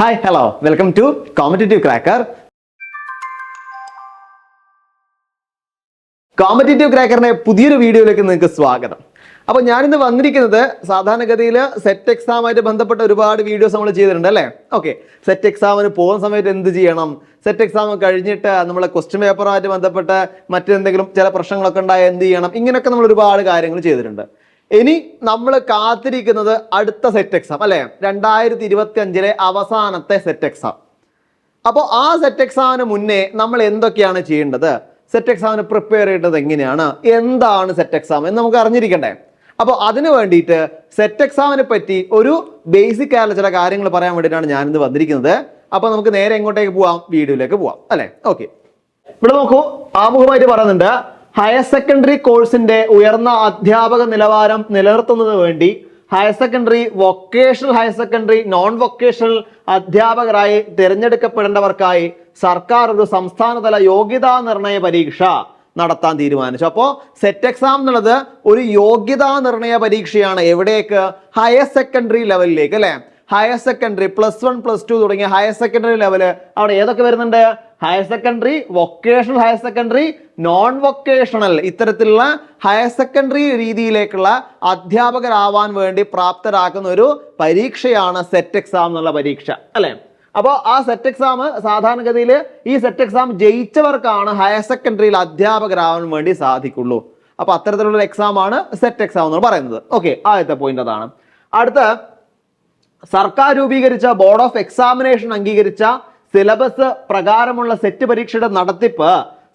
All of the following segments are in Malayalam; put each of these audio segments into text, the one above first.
Hi hello welcome to competitive cracker competitive ക്രാക്കറിന്റെ പുതിയൊരു വീഡിയോയിലേക്ക് നിങ്ങൾക്ക് സ്വാഗതം. അപ്പോൾ ഞാനിന്ന് വന്നിരിക്കുന്നത് സാധാരണഗതിയിൽ സെറ്റ് എക്സാമായിട്ട് ബന്ധപ്പെട്ട ഒരുപാട് വീഡിയോസ് നമ്മൾ ചെയ്തിട്ടുണ്ട് അല്ലേ? ഓക്കെ സെറ്റ് എക്സാമിന് പോകുന്ന സമയത്ത് എന്ത് ചെയ്യണം? സെറ്റ് എക്സാം കഴിഞ്ഞിട്ട് നമ്മൾ ക്വസ്റ്റ്യൻ പേപ്പറുമായിട്ട് ബന്ധപ്പെട്ട് മറ്റെന്തെങ്കിലും ചില പ്രശ്നങ്ങളൊക്കെ ഉണ്ടായാൽ എന്ത് ചെയ്യണം? ഇങ്ങനെയൊക്കെ നമ്മൾ ഒരുപാട് കാര്യങ്ങൾ ചെയ്തിട്ടുണ്ട്. ഇനി നമ്മൾ കാത്തിരിക്കുന്നത് അടുത്ത സെറ്റ് എക്സാം അല്ലേ? രണ്ടായിരത്തി ഇരുപത്തി അഞ്ചിലെ അവസാനത്തെ സെറ്റ് എക്സാം അപ്പോൾ ആ സെറ്റ് എക്സാമിന് മുന്നേ നമ്മൾ എന്തൊക്കെയാണ് ചെയ്യേണ്ടത്? സെറ്റ് എക്സാമിന് പ്രിപ്പയർ ചെയ്യേണ്ടത് എങ്ങനെയാണ്? എന്താണ് സെറ്റ് എക്സാം എന്ന് നമുക്ക് അറിഞ്ഞിരിക്കണ്ടേ. അപ്പോൾ അതിന് വേണ്ടിയിട്ട് സെറ്റ് എക്സാമിനെ പറ്റി ഒരു ബേസിക് ആയിട്ടുള്ള ചില കാര്യങ്ങൾ പറയാൻ വേണ്ടിയിട്ടാണ് ഞാനിന്ന് വന്നിരിക്കുന്നത്. അപ്പോൾ നമുക്ക് നേരെ എങ്ങോട്ടേക്ക് പോവാം? വീഡിയോയിലേക്ക് പോവാം. അല്ലേ? ഓക്കെ ഇവിടെ നോക്കൂ. ആമുഖമായിട്ട് പറയുന്നുണ്ട്. ഹയർ സെക്കൻഡറി കോഴ്സിന്റെ ഉയർന്ന അധ്യാപക നിലവാരം നിലനിർത്തുന്നതിന് വേണ്ടി higher secondary vocational higher secondary non vocational അധ്യാപകരായി തിരഞ്ഞെടുക്കപ്പെടേണ്ടവർക്കായി സർക്കാർ ഒരു സംസ്ഥാനതല യോഗ്യതാ നിർണയ പരീക്ഷ നടത്താൻ തീരുമാനിച്ചു. അപ്പോൾ സെറ്റ് എക്സാം എന്നുള്ളത് ഒരു യോഗ്യതാ നിർണയ പരീക്ഷയാണ് എവിടേക്ക്? ഹയർ സെക്കൻഡറി ലെവലിലേക്ക് അല്ലെ? Higher secondary plus one plus two തുടങ്ങിയ ഹയർ സെക്കൻഡറി ലെവൽ അവിടെ ഏതൊക്കെ വരുന്നുണ്ട്? Higher secondary vocational higher secondary non vocational ഇത്തരത്തിലുള്ള ഹയർ സെക്കൻഡറി രീതിയിലേക്കുള്ള അധ്യാപകരാവാൻ വേണ്ടി പ്രാപ്തരാക്കുന്ന ഒരു പരീക്ഷയാണ് സെറ്റ് എക്സാം എന്നുള്ള പരീക്ഷ അല്ലേ? അപ്പോൾ ആ സെറ്റ് എക്സാം സാധാരണഗതിയിൽ ഈ സെറ്റ് എക്സാം ജയിച്ചവർക്കാണ് ഹയർ സെക്കൻഡറിയിൽ അധ്യാപകരാവാൻ വേണ്ടി സാധിക്കുള്ളൂ. അപ്പോൾ അത്തരത്തിലുള്ള എക്സാമാണ് സെറ്റ് എക്സാം എന്ന് പറയുന്നത്. ഓക്കെ ആദ്യത്തെ പോയിന്റ് അതാണ്. അടുത്ത സർക്കാർ രൂപീകരിച്ച ബോർഡ് ഓഫ് എക്സാമിനേഷൻ അംഗീകരിച്ച സിലബസ് പ്രകാരമുള്ള സെറ്റ് പരീക്ഷയുടെ നടത്തിപ്പ്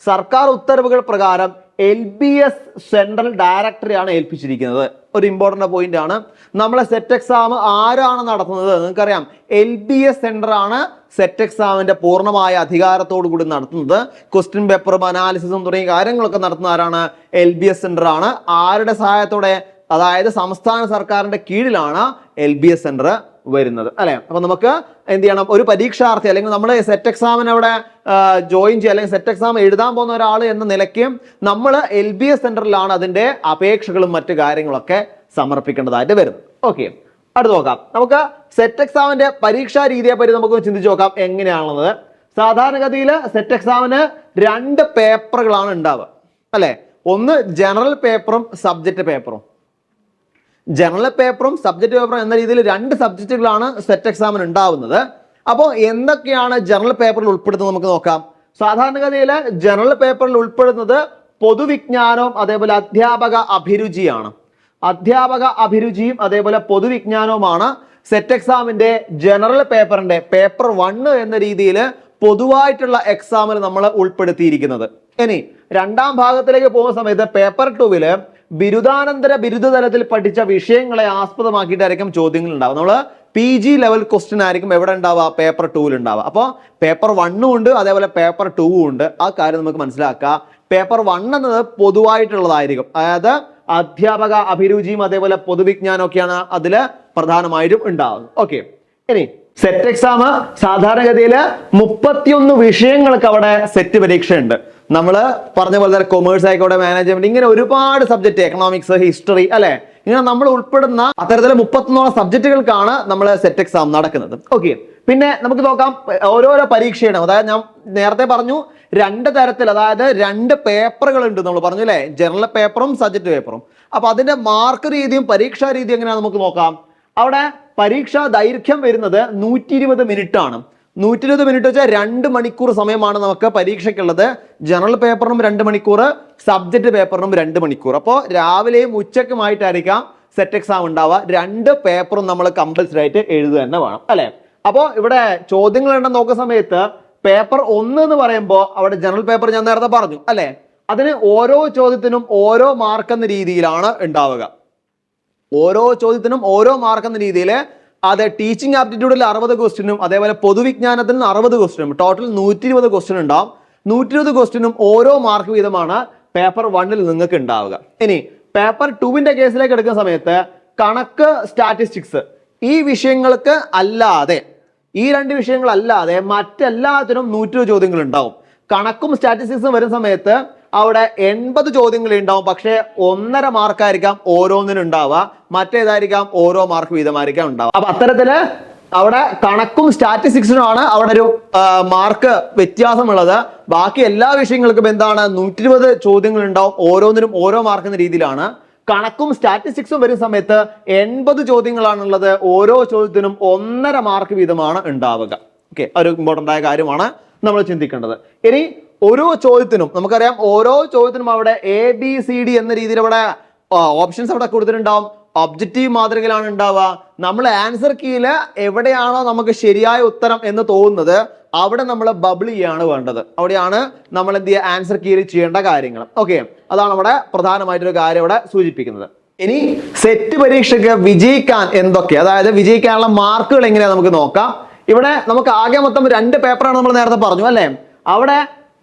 സർക്കാർ ഉത്തരവുകൾ പ്രകാരം എൽ ബി എസ് സെൻട്രൽ ഡയറക്ടറിയാണ് ഏൽപ്പിച്ചിരിക്കുന്നത്. ഒരു ഇമ്പോർട്ടന്റ് പോയിന്റ് ആണ്. നമ്മളെ സെറ്റ് എക്സാം ആരാണ് നടത്തുന്നത്? നിങ്ങൾക്കറിയാം എൽ ബി എസ് സെന്റർ ആണ് സെറ്റ് എക്സാമിന്റെ പൂർണമായ അധികാരത്തോടു കൂടി നടത്തുന്നത്. ക്വസ്റ്റ്യൻ പേപ്പറും അനാലിസിസും തുടങ്ങിയ കാര്യങ്ങളൊക്കെ നടത്തുന്ന ആരാണ്? എൽ ബി എസ് സെന്റർ ആണ്. ആരുടെ സഹായത്തോടെ? അതായത് സംസ്ഥാന സർക്കാരിന്റെ കീഴിലാണ് എൽ ബി എസ് സെന്റർ വരുന്നത് അല്ലെ? അപ്പൊ നമുക്ക് എന്ത് ചെയ്യണം? ഒരു പരീക്ഷാർത്ഥി അല്ലെങ്കിൽ നമ്മൾ സെറ്റ് എക്സാമിന് അവിടെ ജോയിൻ ചെയ്യുക അല്ലെങ്കിൽ സെറ്റ് എക്സാം എഴുതാൻ പോകുന്ന ഒരാൾ എന്ന നിലയ്ക്ക് നമ്മൾ എൽ ബി എസ് സെന്ററിലാണ് അതിന്റെ അപേക്ഷകളും മറ്റു കാര്യങ്ങളൊക്കെ സമർപ്പിക്കേണ്ടതായിട്ട് വരുന്നത്. ഓക്കെ അടുത്ത് നോക്കാം. നമുക്ക് സെറ്റ് എക്സാമിന്റെ പരീക്ഷാ രീതിയെ പറ്റി നമുക്ക് ചിന്തിച്ച് നോക്കാം എങ്ങനെയാണെന്നത്. സാധാരണഗതിയിൽ സെറ്റ് എക്സാമിന് രണ്ട് പേപ്പറുകളാണ് ഉണ്ടാവുക അല്ലെ? ഒന്ന് ജനറൽ പേപ്പറും സബ്ജക്റ്റ് പേപ്പറും ജനറൽ പേപ്പറും സബ്ജക്ട് പേപ്പറും എന്ന രീതിയിൽ രണ്ട് സബ്ജക്റ്റുകളാണ് സെറ്റ് എക്സാമിന് ഉണ്ടാവുന്നത്. അപ്പോൾ എന്തൊക്കെയാണ് ജനറൽ പേപ്പറിൽ ഉൾപ്പെടുന്നത് നമുക്ക് നോക്കാം. സാധാരണഗതിയിൽ ജനറൽ പേപ്പറിൽ ഉൾപ്പെടുന്നത് പൊതുവിജ്ഞാനവും അതേപോലെ അധ്യാപക അഭിരുചിയാണ്. അധ്യാപക അഭിരുചിയും അതേപോലെ പൊതുവിജ്ഞാനവുമാണ് സെറ്റ് എക്സാമിന്റെ ജനറൽ പേപ്പറിന്റെ പേപ്പർ വണ്ണ് എന്ന രീതിയിൽ പൊതുവായിട്ടുള്ള എക്സാമിൽ നമ്മൾ ഉൾപ്പെടുത്തിയിരിക്കുന്നത്. ഇനി രണ്ടാം ഭാഗത്തിലേക്ക് പോകുന്ന സമയത്ത് പേപ്പർ ടൂവിൽ ബിരുദാനന്തര ബിരുദ തലത്തിൽ പഠിച്ച വിഷയങ്ങളെ ആസ്പദമാക്കിയിട്ടായിരിക്കും ചോദ്യങ്ങൾ ഉണ്ടാവുക നമ്മൾ പി ജി ലെവൽ ക്വസ്റ്റ്യൻ ആയിരിക്കും എവിടെ ഉണ്ടാവുക? പേപ്പർ ടൂവിൽ ഉണ്ടാവുക. അപ്പോൾ പേപ്പർ വണ്ണും ഉണ്ട് അതേപോലെ പേപ്പർ ടൂവും ഉണ്ട്. ആ കാര്യം നമുക്ക് മനസ്സിലാക്കുക. പേപ്പർ വൺ എന്നത് പൊതുവായിട്ടുള്ളതായിരിക്കും. അതായത് അധ്യാപക അഭിരുചിയും അതേപോലെ പൊതുവിജ്ഞാനം ഒക്കെയാണ് അതിൽ പ്രധാനമായിട്ടും ഉണ്ടാവുന്നത്. ഓക്കെ ഇനി സെറ്റ് എക്സാം സാധാരണഗതിയിൽ മുപ്പത്തിയൊന്ന് വിഷയങ്ങൾക്ക് അവിടെ സെറ്റ് പരീക്ഷ ഉണ്ട് നമ്മൾ പറഞ്ഞ പോലെ തന്നെ കൊമേഴ്സ് ആയിക്കോട്ടെ മാനേജ്മെന്റ് ഇങ്ങനെ ഒരുപാട് സബ്ജക്ട് എക്കണോമിക്സ് ഹിസ്റ്ററി അല്ലെ? ഇങ്ങനെ നമ്മൾ ഉൾപ്പെടുന്ന അത്തരത്തിലെ മുപ്പത്തൊന്നോളം സബ്ജക്റ്റുകൾക്കാണ് നമ്മൾ സെറ്റ് എക്സാം നടക്കുന്നത്. ഓക്കെ പിന്നെ നമുക്ക് നോക്കാം ഓരോരോ പരീക്ഷയുടെ അതായത് ഞാൻ നേരത്തെ പറഞ്ഞു രണ്ട് തരത്തിൽ അതായത് രണ്ട് പേപ്പറുകൾ ഉണ്ട് നമ്മൾ പറഞ്ഞു അല്ലേ? ജനറൽ പേപ്പറും സബ്ജക്ട് പേപ്പറും അപ്പൊ അതിന്റെ മാർക്ക് രീതിയും പരീക്ഷാ രീതിയും എങ്ങനെയാണ് നമുക്ക് നോക്കാം. അവിടെ പരീക്ഷാ ദൈർഘ്യം വരുന്നത് നൂറ്റി ഇരുപത് മിനിറ്റ് ആണ്. നൂറ്റി ഇരുപത് മിനിറ്റ് വെച്ചാൽ രണ്ട് മണിക്കൂർ സമയമാണ് നമുക്ക് പരീക്ഷയ്ക്കുള്ളത്. ജനറൽ പേപ്പറിനും രണ്ട് മണിക്കൂർ സബ്ജക്റ്റ് പേപ്പറിനും രണ്ട് മണിക്കൂർ. അപ്പോൾ രാവിലെയും ഉച്ചക്കുമായിട്ടായിരിക്കാം സെറ്റ് എക്സാം ഉണ്ടാവുക. രണ്ട് പേപ്പറും നമ്മൾ കമ്പൽസറി ആയിട്ട് എഴുതുക തന്നെ വേണം അല്ലേ? അപ്പോൾ ഇവിടെ ചോദ്യങ്ങൾ ഉണ്ടെന്ന് നോക്കുന്ന സമയത്ത് പേപ്പർ ഒന്ന് എന്ന് പറയുമ്പോൾ അവിടെ ജനറൽ പേപ്പർ ഞാൻ നേരത്തെ പറഞ്ഞു അല്ലേ? അതിന് ഓരോ ചോദ്യത്തിനും ഓരോ മാർക്ക് എന്ന രീതിയിലാണ് ഉണ്ടാവുക. ഓരോ ചോദ്യത്തിനും ഓരോ മാർക്ക് എന്ന രീതിയിൽ അത് ടീച്ചിങ് ആപ്റ്റിറ്റ്യൂഡിൽ അറുപത് ക്വസ്റ്റിനും അതേപോലെ പൊതുവിജ്ഞാനത്തിൽ അറുപത് ക്വസ്റ്റിനും ടോട്ടൽ നൂറ്റി ഇരുപത് ക്വസ്റ്റ്യൻ ഉണ്ടാവും. നൂറ്റി ഇരുപത് ക്വസ്റ്റിനും ഓരോ മാർക്ക് വീതമാണ് പേപ്പർ വണ്ണിൽ നിങ്ങൾക്ക് ഉണ്ടാവുക. ഇനി പേപ്പർ ടുവിന്റെ കേസിലേക്ക് എടുക്കുന്ന സമയത്ത് കണക്ക് സ്റ്റാറ്റിസ്റ്റിക്സ് ഈ വിഷയങ്ങൾക്ക് അല്ലാതെ ഈ രണ്ട് വിഷയങ്ങളല്ലാതെ മറ്റെല്ലാത്തിനും നൂറ്റി ചോദ്യങ്ങൾ ഉണ്ടാവും. കണക്കും സ്റ്റാറ്റിസ്റ്റിക്സും വരുന്ന സമയത്ത് അവിടെ എൺപത് ചോദ്യങ്ങൾ ഉണ്ടാവും. പക്ഷേ ഒന്നര മാർക്കായിരിക്കാം ഓരോന്നിനും ഉണ്ടാവുക മറ്റേതായിരിക്കാം ഓരോ മാർക്ക് വീതമായിരിക്കാം ഉണ്ടാവുക. അപ്പൊ അത്തരത്തിൽ അവിടെ കണക്കും സ്റ്റാറ്റിസ്റ്റിക്സും ആണ് അവിടെ ഒരു മാർക്ക് വ്യത്യാസമുള്ളത്. ബാക്കി എല്ലാ വിഷയങ്ങൾക്കും എന്താണ് നൂറ്റി ഇരുപത് ചോദ്യങ്ങൾ ഉണ്ടാവും ഓരോന്നിനും ഓരോ മാർക്ക് എന്ന രീതിയിലാണ്. കണക്കും സ്റ്റാറ്റിസ്റ്റിക്സും വരുന്ന സമയത്ത് എൺപത് ചോദ്യങ്ങളാണുള്ളത് ഓരോ ചോദ്യത്തിനും ഒന്നര മാർക്ക് വീതമാണ് ഉണ്ടാവുക. ഓക്കെ ഒരു ഇമ്പോർട്ടന്റ് ആയ കാര്യമാണ് നമ്മൾ ചിന്തിക്കേണ്ടത്. ഇനി ഓരോ ചോദ്യത്തിനും നമുക്കറിയാം ഓരോ ചോദ്യത്തിനും അവിടെ എ ബി സി ഡി എന്ന രീതിയിൽ അവിടെ ഓപ്ഷൻസ് അവിടെ കൊടുത്തിട്ടുണ്ടാവും. ഒബ്ജക്റ്റീവ് മാതൃകയിലാണ് ഉണ്ടാവുക. നമ്മൾ ആൻസർ കീയിൽ എവിടെയാണോ നമുക്ക് ശരിയായ ഉത്തരം എന്ന് തോന്നുന്നത് അവിടെ നമ്മൾ ബബിൾ ചെയ്യാണ് വേണ്ടത്. അവിടെയാണ് നമ്മൾ എന്ത് ചെയ്യുക? ആൻസർ കീയിൽ ചെയ്യേണ്ട കാര്യങ്ങൾ. ഓക്കെ അതാണ് അവിടെ പ്രധാനമായിട്ടൊരു കാര്യം ഇവിടെ സൂചിപ്പിക്കുന്നത്. ഇനി സെറ്റ് പരീക്ഷയ്ക്ക് വിജയിക്കാൻ എന്തൊക്കെ? അതായത് വിജയിക്കാനുള്ള മാർക്കുകൾ എങ്ങനെയാ നമുക്ക് നോക്കാം. ഇവിടെ നമുക്ക് ആകെ മൊത്തം രണ്ട് പേപ്പറാണ് നമ്മൾ നേരത്തെ പറഞ്ഞു അല്ലേ? അവിടെ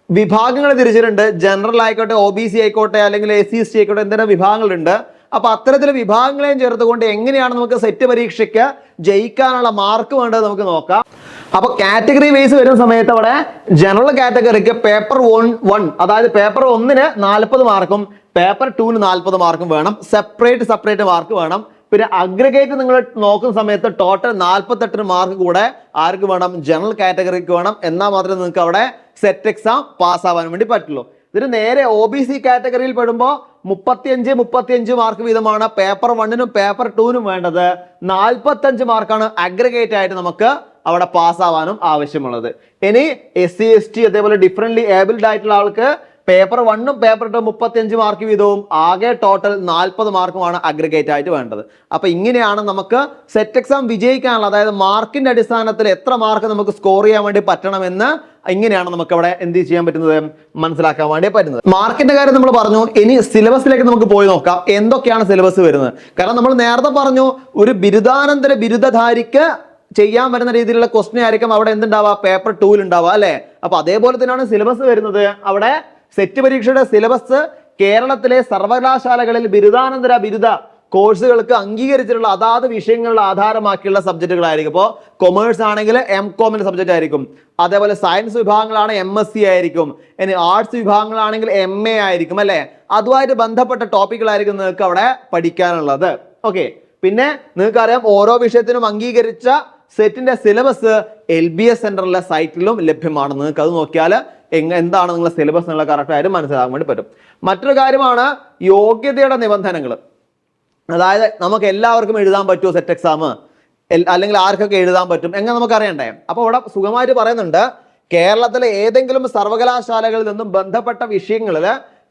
വിഭാഗങ്ങൾ തിരിച്ചിട്ടുണ്ട്. ജനറൽ ആയിക്കോട്ടെ ഒ ബി സി ആയിക്കോട്ടെ അല്ലെങ്കിൽ എസ് സി എസ് ടി ആയിക്കോട്ടെ എന്തെങ്കിലും വിഭാഗങ്ങളുണ്ട്. അപ്പൊ അത്തരത്തിലെ വിഭാഗങ്ങളെയും ചേർത്തുകൊണ്ട് എങ്ങനെയാണ് നമുക്ക് സെറ്റ് പരീക്ഷയ്ക്ക് ജയിക്കാനുള്ള മാർക്ക് വേണ്ടത് നമുക്ക് നോക്കാം. അപ്പൊ കാറ്റഗറി വൈസ് വരുന്ന സമയത്ത് അവിടെ ജനറൽ കാറ്റഗറിക്ക് പേപ്പർ വൺ വൺ അതായത് പേപ്പർ ഒന്നിന് നാൽപ്പത് മാർക്കും പേപ്പർ ടൂന് നാൽപ്പത് മാർക്കും വേണം. സെപ്പറേറ്റ് സെപ്പറേറ്റ് മാർക്ക് വേണം. പിന്നെ അഗ്രഗേറ്റ് നിങ്ങൾ നോക്കുന്ന സമയത്ത് ടോട്ടൽ നാൽപ്പത്തെട്ടിന് മാർക്ക് കൂടെ ആർക്ക് വേണം? ജനറൽ കാറ്റഗറിക്ക് വേണം. എന്നാൽ മാത്രമേ നിങ്ങൾക്ക് അവിടെ സെറ്റ് എക്സാം പാസ്സാവാൻ വേണ്ടി പറ്റുള്ളൂ. ഇതിന് നേരെ ഒ ബി സി കാറ്റഗറിയിൽ പെടുമ്പോൾ മുപ്പത്തിയഞ്ച് മുപ്പത്തിയഞ്ച് മാർക്ക് വീതമാണ് പേപ്പർ വണ്ണിനും പേപ്പർ ടൂവിനും വേണ്ടത്. നാൽപ്പത്തഞ്ച് മാർക്കാണ് അഗ്രഗേറ്റ് ആയിട്ട് നമുക്ക് അവിടെ പാസ്സാവാനും ആവശ്യമുള്ളത്. ഇനി എസ് സി എസ് ടി അതേപോലെ ഡിഫറെന്റ്ലി ഏബിൾഡ് ആയിട്ടുള്ള ആൾക്ക് പേപ്പർ വണ്ണും പേപ്പർ ടു മുപ്പത്തിയഞ്ച് മാർക്ക് വീതവും ആകെ ടോട്ടൽ നാൽപ്പത് മാർക്കുമാണ് അഗ്രിഗേറ്റ് ആയിട്ട് വേണ്ടത്. അപ്പൊ ഇങ്ങനെയാണ് നമുക്ക് സെറ്റ് എക്സാം വിജയിക്കാനുള്ള അതായത് മാർക്കിന്റെ അടിസ്ഥാനത്തിൽ എത്ര മാർക്ക് നമുക്ക് സ്കോർ ചെയ്യാൻ വേണ്ടി പറ്റണമെന്ന് ഇങ്ങനെയാണ് നമുക്ക് അവിടെ എന്ത് ചെയ്യാൻ പറ്റുന്നത്? മനസ്സിലാക്കാൻ വേണ്ടി പറ്റുന്നത്. മാർക്കിന്റെ കാര്യം നമ്മൾ പറഞ്ഞു. ഇനി സിലബസിലേക്ക് നമുക്ക് പോയി നോക്കാം. എന്തൊക്കെയാണ് സിലബസ് വരുന്നത്? കാരണം നമ്മൾ നേരത്തെ പറഞ്ഞു ഒരു ബിരുദാനന്തര ബിരുദധാരിക്ക് ചെയ്യാൻ വരുന്ന രീതിയിലുള്ള ക്വസ്റ്റ്യൻ ആയിരിക്കും അവിടെ എന്തുണ്ടാവുക? പേപ്പർ ടൂൽ ഉണ്ടാവുക അല്ലെ? അപ്പൊ അതേപോലെ തന്നെയാണ് സിലബസ് വരുന്നത്. അവിടെ സെറ്റ് പരീക്ഷയുടെ സിലബസ് കേരളത്തിലെ സർവകലാശാലകളിൽ ബിരുദാനന്തര ബിരുദ കോഴ്സുകൾക്ക് അംഗീകരിച്ചിട്ടുള്ള അതാത് വിഷയങ്ങളുടെ ആധാരമാക്കിയുള്ള സബ്ജക്റ്റുകളായിരിക്കും ഇപ്പോൾ കൊമേഴ്സ് ആണെങ്കിൽ എം കോമിന്റെ സബ്ജക്റ്റ് ആയിരിക്കും. അതേപോലെ സയൻസ് വിഭാഗങ്ങളാണ് എം എസ് സി ആയിരിക്കും. ഇനി ആർട്സ് വിഭാഗങ്ങളാണെങ്കിൽ എം എ ആയിരിക്കും അല്ലേ? അതുമായിട്ട് ബന്ധപ്പെട്ട ടോപ്പിക്കുകളായിരിക്കും നിങ്ങൾക്ക് അവിടെ പഠിക്കാനുള്ളത്. ഓക്കെ പിന്നെ നിങ്ങൾക്കറിയാം ഓരോ വിഷയത്തിനും അംഗീകരിച്ച സെറ്റിന്റെ സിലബസ് എൽ ബി എസ് സെന്ററിലെ സൈറ്റിലും ലഭ്യമാണ് നിങ്ങൾക്ക് അത് നോക്കിയാൽ എന്താണ് നിങ്ങളുടെ സിലബസ് എന്നുള്ള കറക്റ്റ് ആയിട്ട് മനസ്സിലാക്കാൻ വേണ്ടി പറ്റും. മറ്റൊരു കാര്യമാണ് യോഗ്യതയുടെ നിബന്ധനകൾ അതായത് നമുക്ക് എല്ലാവർക്കും എഴുതാൻ പറ്റുമോ സെറ്റ് എക്സാം അല്ലെങ്കിൽ ആർക്കൊക്കെ എഴുതാൻ പറ്റും? എങ്ങനെ നമുക്ക് അറിയണ്ടേ അപ്പോൾ ഇവിടെ സുഖമായിട്ട് പറയുന്നുണ്ട് കേരളത്തിലെ ഏതെങ്കിലും സർവകലാശാലകളിൽ നിന്നും ബന്ധപ്പെട്ട വിഷയങ്ങളിൽ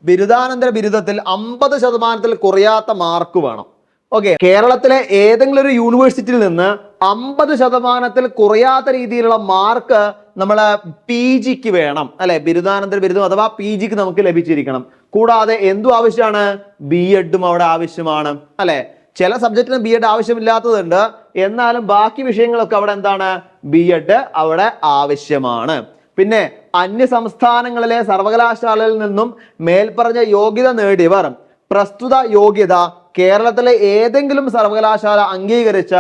ബിരുദാനന്തര ബിരുദത്തിൽ അമ്പത് ശതമാനത്തിൽ കുറയാത്ത മാർക്ക് വേണം. ഓക്കെ കേരളത്തിലെ ഏതെങ്കിലും ഒരു യൂണിവേഴ്സിറ്റിയിൽ നിന്ന് അമ്പത് ശതമാനത്തിൽ കുറയാത്ത രീതിയിലുള്ള മാർക്ക് നമ്മൾ പി ജിക്ക് വേണം അല്ലെ? ബിരുദാനന്തര ബിരുദം അഥവാ പി ജിക്ക് നമുക്ക് ലഭിച്ചിരിക്കണം. കൂടാതെ എന്തു ആവശ്യമാണ്? ബി എഡും അവിടെ ആവശ്യമാണ് അല്ലെ? ചില സബ്ജക്റ്റിന് ബി എഡ് ആവശ്യമില്ലാത്തതുണ്ട്. എന്നാലും ബാക്കി വിഷയങ്ങളൊക്കെ അവിടെ എന്താണ്? ബി എഡ് അവിടെ ആവശ്യമാണ്. പിന്നെ അന്യ സംസ്ഥാനങ്ങളിലെ സർവകലാശാലയിൽ നിന്നും മേൽപ്പറഞ്ഞ യോഗ്യത നേടിയവർ പ്രസ്തുത യോഗ്യത കേരളത്തിലെ ഏതെങ്കിലും സർവകലാശാല അംഗീകരിച്ച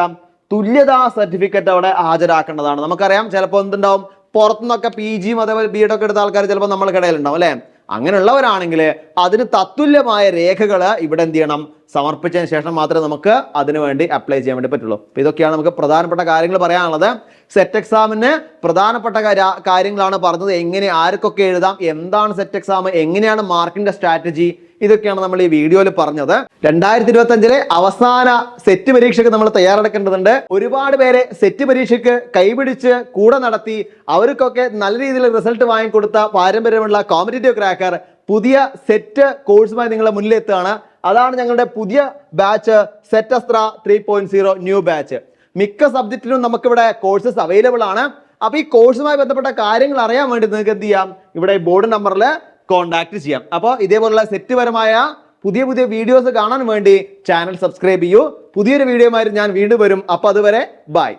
തുല്യതാ സർട്ടിഫിക്കറ്റ് അവിടെ ഹാജരാക്കേണ്ടതാണ്. നമുക്കറിയാം ചിലപ്പോൾ എന്തുണ്ടാവും? പുറത്തുനിന്നൊക്കെ പി ജിയും അതേപോലെ ബി എഡ് ഒക്കെ എടുത്ത ആൾക്കാർ ചിലപ്പോൾ നമ്മൾക്കിടയിലുണ്ടാവും അല്ലെ? അങ്ങനെയുള്ളവരാണെങ്കിൽ അതിന് തത്തുല്യമായ രേഖകൾ ഇവിടെ എന്ത് ചെയ്യണം? സമർപ്പിച്ചതിന് ശേഷം മാത്രമേ നമുക്ക് അതിനു വേണ്ടി അപ്ലൈ ചെയ്യാൻ വേണ്ടി പറ്റുള്ളൂ. അപ്പോൾ ഇതൊക്കെയാണ് നമുക്ക് പ്രധാനപ്പെട്ട കാര്യങ്ങൾ പറയാനുള്ളത്. സെറ്റ് എക്സാമിന് പ്രധാനപ്പെട്ട കാര്യങ്ങളാണ് പറഞ്ഞത്. എങ്ങനെ ആർക്കൊക്കെ എഴുതാം? എന്താണ് സെറ്റ് എക്സാം എങ്ങനെയാണ് മാർക്കിന്റെ സ്ട്രാറ്റജി ഇതൊക്കെയാണ് നമ്മൾ ഈ വീഡിയോയിൽ പറഞ്ഞത്. രണ്ടായിരത്തി ഇരുപത്തി അഞ്ചിലെ അവസാന സെറ്റ് പരീക്ഷയ്ക്ക് നമ്മൾ തയ്യാറെടുക്കേണ്ടതുണ്ട്. ഒരുപാട് പേരെ സെറ്റ് പരീക്ഷയ്ക്ക് കൈപിടിച്ച് കൂടെ നടത്തി അവർക്കൊക്കെ നല്ല രീതിയിൽ റിസൾട്ട് വാങ്ങിക്കൊടുത്ത പാരമ്പര്യമുള്ള കോമ്പറ്റേറ്റീവ് ക്രാക്കർ പുതിയ സെറ്റ് കോഴ്സുമായി നിങ്ങളുടെ മുന്നിലെത്തുകയാണ്. അതാണ് ഞങ്ങളുടെ പുതിയ batch set Astra three point zero new batch മിക്ക സബ്ജക്റ്റിനും നമുക്കിവിടെ കോഴ്സസ് അവൈലബിൾ ആണ്. അപ്പൊ ഈ കോഴ്സുമായി ബന്ധപ്പെട്ട കാര്യങ്ങൾ അറിയാൻ വേണ്ടി നിങ്ങൾക്ക് എന്ത് ചെയ്യാം? ഇവിടെ ബോർഡ് നമ്പറിൽ കോൺടാക്ട് ചെയ്യാം. അപ്പോൾ ഇതേപോലുള്ള സെറ്റ് പരമായ പുതിയ പുതിയ വീഡിയോസ് കാണാൻ വേണ്ടി ചാനൽ സബ്സ്ക്രൈബ് ചെയ്യൂ. പുതിയൊരു വീഡിയോയുമായി ഞാൻ വീണ്ടും വരും. അപ്പോൾ അതുവരെ ബൈ